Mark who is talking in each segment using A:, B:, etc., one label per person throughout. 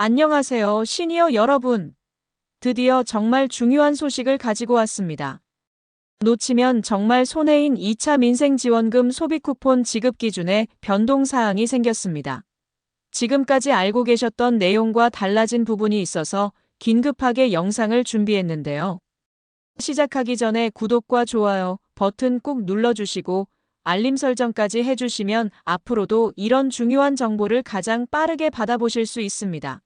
A: 안녕하세요, 시니어 여러분. 드디어 정말 중요한 소식을 가지고 왔습니다. 놓치면 정말 손해인 2차 민생지원금 소비 쿠폰 지급 기준에 변동 사항이 생겼습니다. 지금까지 알고 계셨던 내용과 달라진 부분이 있어서 긴급하게 영상을 준비했는데요. 시작하기 전에 구독과 좋아요 버튼 꼭 눌러주시고 알림 설정까지 해주시면 앞으로도 이런 중요한 정보를 가장 빠르게 받아보실 수 있습니다.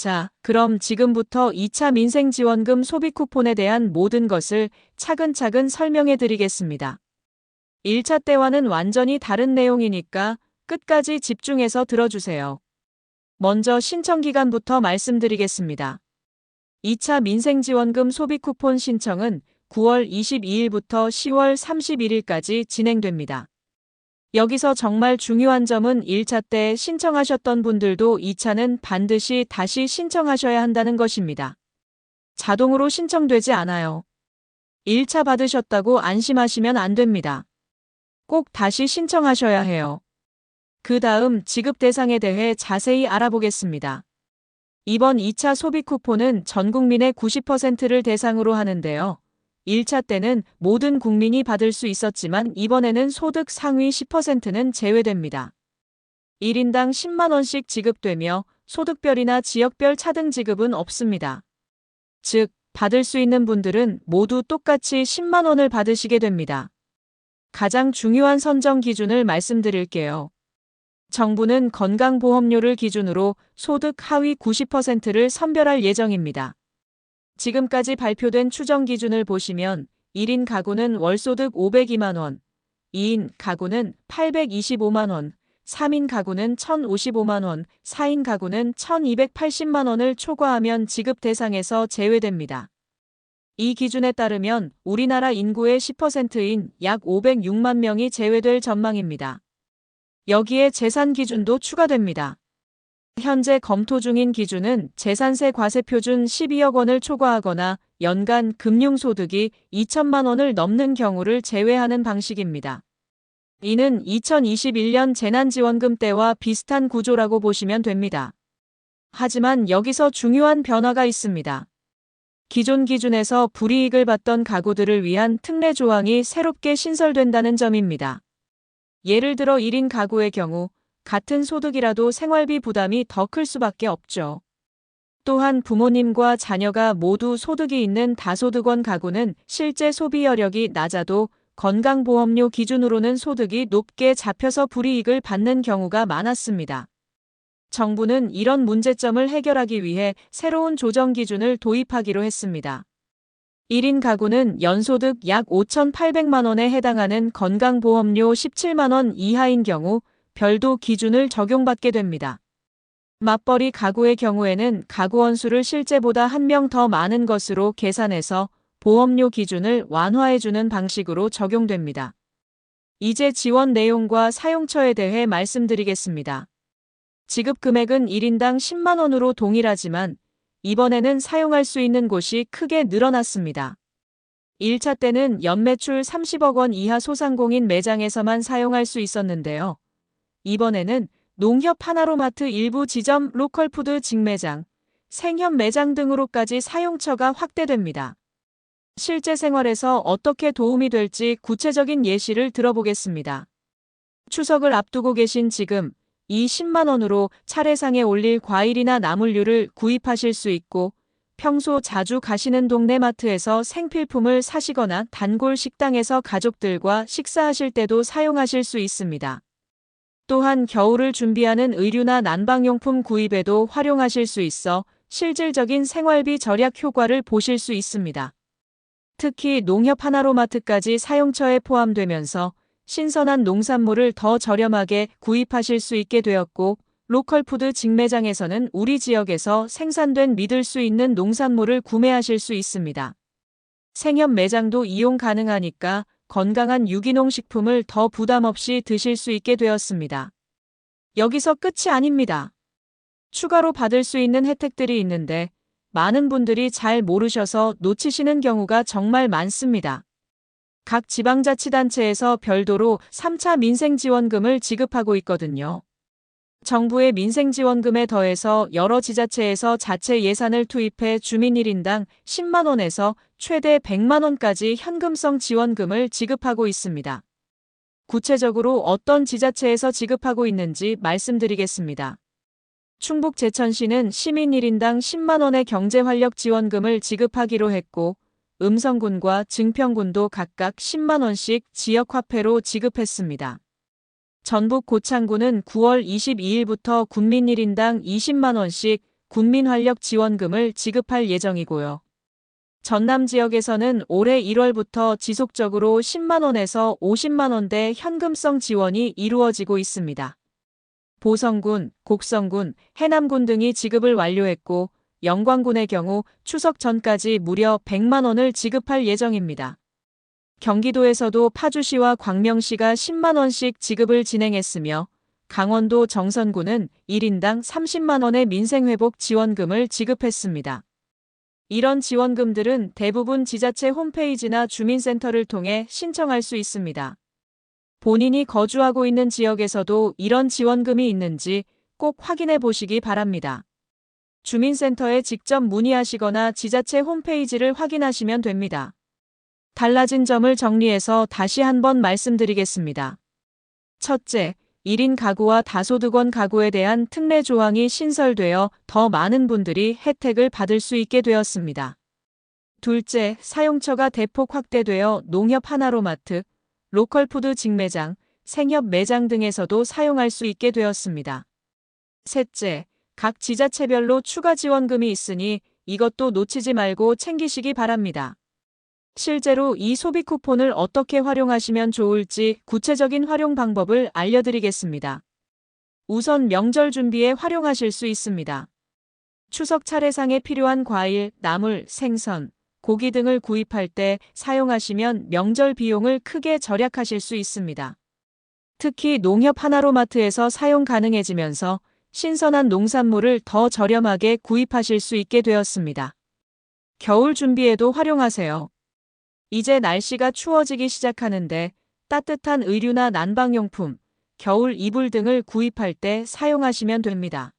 A: 자, 그럼 지금부터 2차 민생지원금 소비 쿠폰에 대한 모든 것을 차근차근 설명해 드리겠습니다. 1차 때와는 완전히 다른 내용이니까 끝까지 집중해서 들어주세요. 먼저 신청 기간부터 말씀드리겠습니다. 2차 민생지원금 소비 쿠폰 신청은 9월 22일부터 10월 31일까지 진행됩니다. 여기서 정말 중요한 점은 1차 때 신청하셨던 분들도 2차는 반드시 다시 신청하셔야 한다는 것입니다. 자동으로 신청되지 않아요. 1차 받으셨다고 안심하시면 안 됩니다. 꼭 다시 신청하셔야 해요. 그 다음 지급 대상에 대해 자세히 알아보겠습니다. 이번 2차 소비 쿠폰은 전 국민의 90%를 대상으로 하는데요. 1차 때는 모든 국민이 받을 수 있었지만 이번에는 소득 상위 10%는 제외됩니다. 1인당 10만원씩 지급되며 소득별이나 지역별 차등 지급은 없습니다. 즉, 받을 수 있는 분들은 모두 똑같이 10만원을 받으시게 됩니다. 가장 중요한 선정 기준을 말씀드릴게요. 정부는 건강보험료를 기준으로 소득 하위 90%를 선별할 예정입니다. 지금까지 발표된 추정 기준을 보시면 1인 가구는 월소득 502만원, 2인 가구는 825만원, 3인 가구는 1,055만원, 4인 가구는 1,280만원을 초과하면 지급 대상에서 제외됩니다. 이 기준에 따르면 우리나라 인구의 10%인 약 506만 명이 제외될 전망입니다. 여기에 재산 기준도 추가됩니다. 현재 검토 중인 기준은 재산세 과세표준 12억 원을 초과하거나 연간 금융소득이 2천만 원을 넘는 경우를 제외하는 방식입니다. 이는 2021년 재난지원금 때와 비슷한 구조라고 보시면 됩니다. 하지만 여기서 중요한 변화가 있습니다. 기존 기준에서 불이익을 받던 가구들을 위한 특례 조항이 새롭게 신설된다는 점입니다. 예를 들어 1인 가구의 경우 같은 소득이라도 생활비 부담이 더 클 수밖에 없죠. 또한 부모님과 자녀가 모두 소득이 있는 다소득원 가구는 실제 소비 여력이 낮아도 건강보험료 기준으로는 소득이 높게 잡혀서 불이익을 받는 경우가 많았습니다. 정부는 이런 문제점을 해결하기 위해 새로운 조정 기준을 도입하기로 했습니다. 1인 가구는 연소득 약 5,800만 원에 해당하는 건강보험료 17만 원 이하인 경우 별도 기준을 적용받게 됩니다. 맞벌이 가구의 경우에는 가구 원 수를 실제보다 한 명 더 많은 것으로 계산해서 보험료 기준을 완화해주는 방식으로 적용됩니다. 이제 지원 내용과 사용처에 대해 말씀드리겠습니다. 지급 금액은 1인당 10만원으로 동일하지만 이번에는 사용할 수 있는 곳이 크게 늘어났습니다. 1차 때는 연매출 30억 원 이하 소상공인 매장에서만 사용할 수 있었는데요. 이번에는 농협 하나로마트 일부 지점 로컬푸드 직매장, 생협 매장 등으로까지 사용처가 확대됩니다. 실제 생활에서 어떻게 도움이 될지 구체적인 예시를 들어보겠습니다. 추석을 앞두고 계신 지금 이 10만원으로 차례상에 올릴 과일이나 나물류를 구입하실 수 있고 평소 자주 가시는 동네 마트에서 생필품을 사시거나 단골 식당에서 가족들과 식사하실 때도 사용하실 수 있습니다. 또한 겨울을 준비하는 의류나 난방용품 구입에도 활용하실 수 있어 실질적인 생활비 절약 효과를 보실 수 있습니다. 특히 농협 하나로마트까지 사용처에 포함되면서 신선한 농산물을 더 저렴하게 구입하실 수 있게 되었고 로컬푸드 직매장에서는 우리 지역에서 생산된 믿을 수 있는 농산물을 구매하실 수 있습니다. 생협 매장도 이용 가능하니까 건강한 유기농 식품을 더 부담 없이 드실 수 있게 되었습니다. 여기서 끝이 아닙니다. 추가로 받을 수 있는 혜택들이 있는데 많은 분들이 잘 모르셔서 놓치시는 경우가 정말 많습니다. 각 지방자치단체에서 별도로 3차 민생지원금을 지급하고 있거든요. 정부의 민생지원금에 더해서 여러 지자체에서 자체 예산을 투입해 주민 1인당 10만원에서 최대 100만원까지 현금성 지원금을 지급하고 있습니다. 구체적으로 어떤 지자체에서 지급하고 있는지 말씀드리겠습니다. 충북 제천시는 시민 1인당 10만원의 경제활력 지원금을 지급하기로 했고, 음성군과 증평군도 각각 10만원씩 지역화폐로 지급했습니다. 전북 고창군은 9월 22일부터 군민 1인당 20만원씩 군민활력 지원금을 지급할 예정이고요. 전남 지역에서는 올해 1월부터 지속적으로 10만원에서 50만원대 현금성 지원이 이루어지고 있습니다. 보성군, 곡성군, 해남군 등이 지급을 완료했고 영광군의 경우 추석 전까지 무려 100만 원을 지급할 예정입니다. 경기도에서도 파주시와 광명시가 10만 원씩 지급을 진행했으며 강원도 정선군은 1인당 30만 원의 민생회복 지원금을 지급했습니다. 이런 지원금들은 대부분 지자체 홈페이지나 주민센터를 통해 신청할 수 있습니다. 본인이 거주하고 있는 지역에서도 이런 지원금이 있는지 꼭 확인해 보시기 바랍니다. 주민센터에 직접 문의하시거나 지자체 홈페이지를 확인하시면 됩니다. 달라진 점을 정리해서 다시 한번 말씀드리겠습니다. 첫째, 1인 가구와 다소득원 가구에 대한 특례 조항이 신설되어 더 많은 분들이 혜택을 받을 수 있게 되었습니다. 둘째, 사용처가 대폭 확대되어 농협 하나로마트, 로컬푸드 직매장, 생협 매장 등에서도 사용할 수 있게 되었습니다. 셋째, 각 지자체별로 추가 지원금이 있으니 이것도 놓치지 말고 챙기시기 바랍니다. 실제로 이 소비 쿠폰을 어떻게 활용하시면 좋을지 구체적인 활용 방법을 알려드리겠습니다. 우선 명절 준비에 활용하실 수 있습니다. 추석 차례상에 필요한 과일, 나물, 생선, 고기 등을 구입할 때 사용하시면 명절 비용을 크게 절약하실 수 있습니다. 특히 농협 하나로마트에서 사용 가능해지면서 신선한 농산물을 더 저렴하게 구입하실 수 있게 되었습니다. 겨울 준비에도 활용하세요. 이제 날씨가 추워지기 시작하는데 따뜻한 의류나 난방용품, 겨울 이불 등을 구입할 때 사용하시면 됩니다.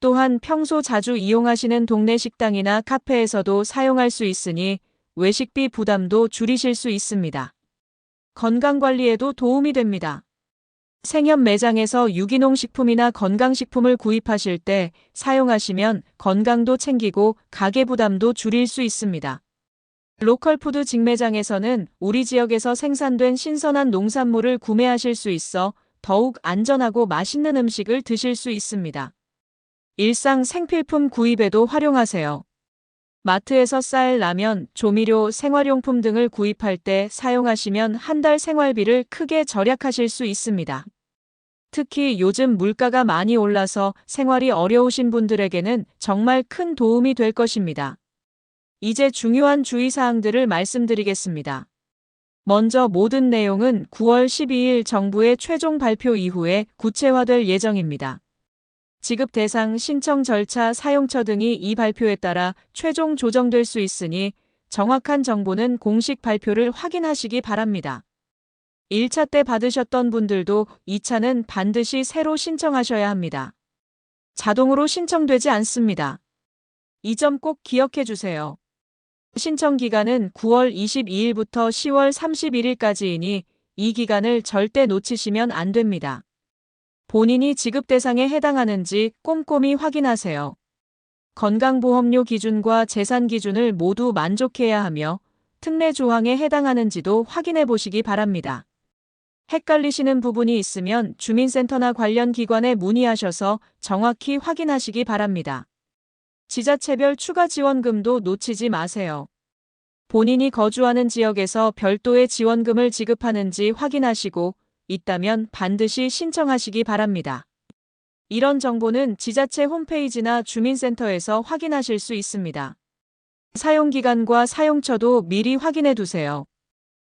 A: 또한 평소 자주 이용하시는 동네 식당이나 카페에서도 사용할 수 있으니 외식비 부담도 줄이실 수 있습니다. 건강관리에도 도움이 됩니다. 생협 매장에서 유기농 식품이나 건강식품을 구입하실 때 사용하시면 건강도 챙기고 가게 부담도 줄일 수 있습니다. 로컬 푸드 직매장에서는 우리 지역에서 생산된 신선한 농산물을 구매하실 수 있어 더욱 안전하고 맛있는 음식을 드실 수 있습니다. 일상 생필품 구입에도 활용하세요. 마트에서 쌀, 라면, 조미료, 생활용품 등을 구입할 때 사용하시면 한 달 생활비를 크게 절약하실 수 있습니다. 특히 요즘 물가가 많이 올라서 생활이 어려우신 분들에게는 정말 큰 도움이 될 것입니다. 이제 중요한 주의사항들을 말씀드리겠습니다. 먼저 모든 내용은 9월 12일 정부의 최종 발표 이후에 구체화될 예정입니다. 지급 대상, 신청 절차, 사용처 등이 이 발표에 따라 최종 조정될 수 있으니 정확한 정보는 공식 발표를 확인하시기 바랍니다. 1차 때 받으셨던 분들도 2차는 반드시 새로 신청하셔야 합니다. 자동으로 신청되지 않습니다. 이 점 꼭 기억해 주세요. 신청 기간은 9월 22일부터 10월 31일까지이니 이 기간을 절대 놓치시면 안 됩니다. 본인이 지급 대상에 해당하는지 꼼꼼히 확인하세요. 건강보험료 기준과 재산 기준을 모두 만족해야 하며 특례 조항에 해당하는지도 확인해 보시기 바랍니다. 헷갈리시는 부분이 있으면 주민센터나 관련 기관에 문의하셔서 정확히 확인하시기 바랍니다. 지자체별 추가 지원금도 놓치지 마세요. 본인이 거주하는 지역에서 별도의 지원금을 지급하는지 확인하시고 있다면 반드시 신청하시기 바랍니다. 이런 정보는 지자체 홈페이지나 주민센터에서 확인하실 수 있습니다. 사용기간과 사용처도 미리 확인해 두세요.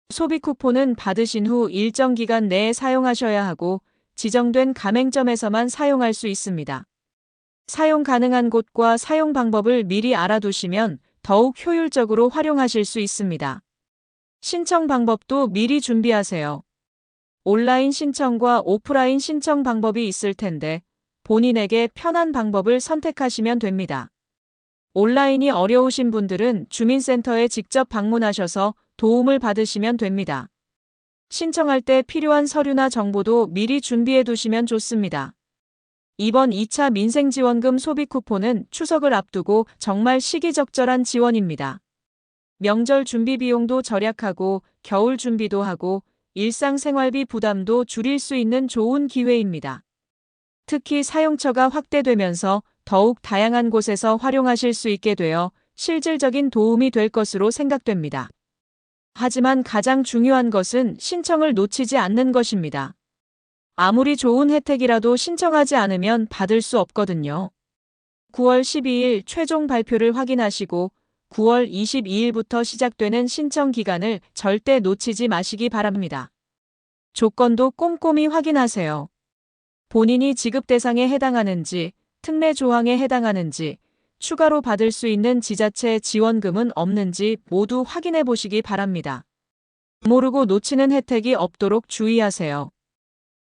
A: 소비 쿠폰은 받으신 후 일정 기간 내에 사용하셔야 하고 지정된 가맹점에서만 사용할 수 있습니다. 사용 가능한 곳과 사용 방법을 미리 알아두시면 더욱 효율적으로 활용하실 수 있습니다. 신청 방법도 미리 준비하세요. 온라인 신청과 오프라인 신청 방법이 있을 텐데 본인에게 편한 방법을 선택하시면 됩니다. 온라인이 어려우신 분들은 주민센터에 직접 방문하셔서 도움을 받으시면 됩니다. 신청할 때 필요한 서류나 정보도 미리 준비해 두시면 좋습니다. 이번 2차 민생지원금 소비 쿠폰은 추석을 앞두고 정말 시기적절한 지원입니다. 명절 준비 비용도 절약하고 겨울 준비도 하고 일상생활비 부담도 줄일 수 있는 좋은 기회입니다. 특히 사용처가 확대되면서 더욱 다양한 곳에서 활용하실 수 있게 되어 실질적인 도움이 될 것으로 생각됩니다. 하지만 가장 중요한 것은 신청을 놓치지 않는 것입니다. 아무리 좋은 혜택이라도 신청하지 않으면 받을 수 없거든요. 9월 12일 최종 발표를 확인하시고 9월 22일부터 시작되는 신청 기간을 절대 놓치지 마시기 바랍니다. 조건도 꼼꼼히 확인하세요. 본인이 지급 대상에 해당하는지, 특례 조항에 해당하는지, 추가로 받을 수 있는 지자체 지원금은 없는지 모두 확인해 보시기 바랍니다. 모르고 놓치는 혜택이 없도록 주의하세요.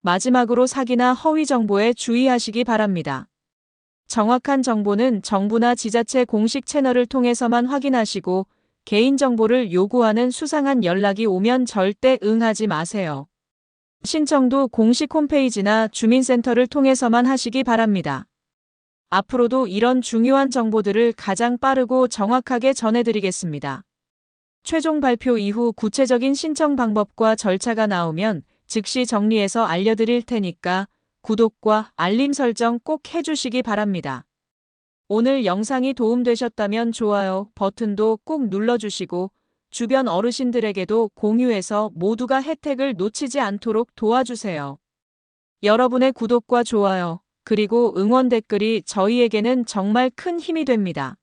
A: 마지막으로 사기나 허위 정보에 주의하시기 바랍니다. 정확한 정보는 정부나 지자체 공식 채널을 통해서만 확인하시고 개인정보를 요구하는 수상한 연락이 오면 절대 응하지 마세요. 신청도 공식 홈페이지나 주민센터를 통해서만 하시기 바랍니다. 앞으로도 이런 중요한 정보들을 가장 빠르고 정확하게 전해드리겠습니다. 최종 발표 이후 구체적인 신청 방법과 절차가 나오면 즉시 정리해서 알려드릴 테니까 구독과 알림 설정 꼭 해주시기 바랍니다. 오늘 영상이 도움되셨다면 좋아요 버튼도 꼭 눌러주시고 주변 어르신들에게도 공유해서 모두가 혜택을 놓치지 않도록 도와주세요. 여러분의 구독과 좋아요, 그리고 응원 댓글이 저희에게는 정말 큰 힘이 됩니다.